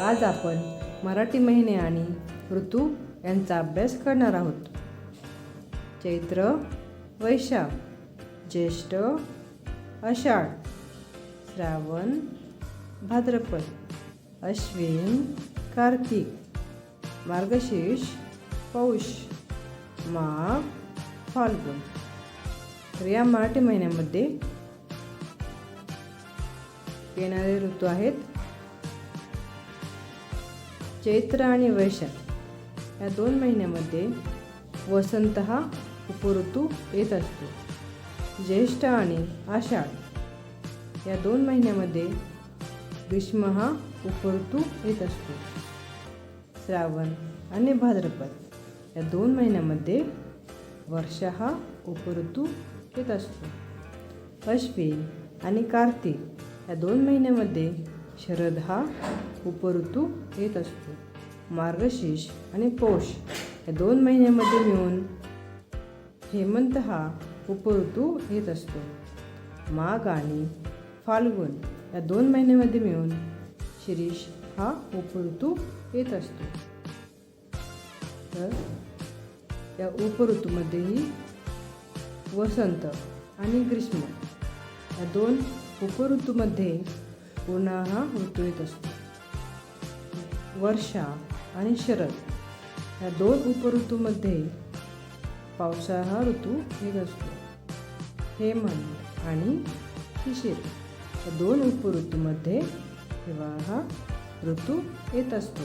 आज आपण मराठी महिने आणि ऋतू यांचा अभ्यास करणार आहोत. चैत्र वैशाख ज्येष्ठ आषाढ श्रावण भाद्रपद अश्विन कार्तिक मार्गशीर्ष पौष माघ फाल्गुन. तर या मराठी महिन्यामध्ये येणारे ऋतू आहेत चैत्र आणि वैशाख या दोन महिन्यामध्ये वसंत हा उपऋतू येत असतो. ज्येष्ठ आणि आषाढ या दोन महिन्यामध्ये ग्रीष्म हा उपऋतू येत असतो. श्रावण आणि भाद्रपद या दोन महिन्यामध्ये वर्षा हा उपऋतू येत असतो. अश्विन आणि कार्तिक या दोन महिन्यामध्ये शरद हा उपऋतू येत असतो मार्गशीर्ष आणि पौष या दोन महिन्यामध्ये मिळून हेमंत हा उपऋतू येत असतो माघ आणि फाल्गुन या दोन महिन्यामध्ये मिळून शिरीष हा उपऋतू येत असतो तर या उपऋतूमध्येही वसंत आणि ग्रीष्म या दोन उपऋतूमध्ये उन्हाळा हा ऋतू येत असतो. वर्षा आणि शरद या दोन उपऋतूमध्ये पावसाळा हा ऋतू येत असतो. हेमंत आणि शिशिर या दोन उपऋतूमध्ये हिवाळा हा ऋतू येत असतो.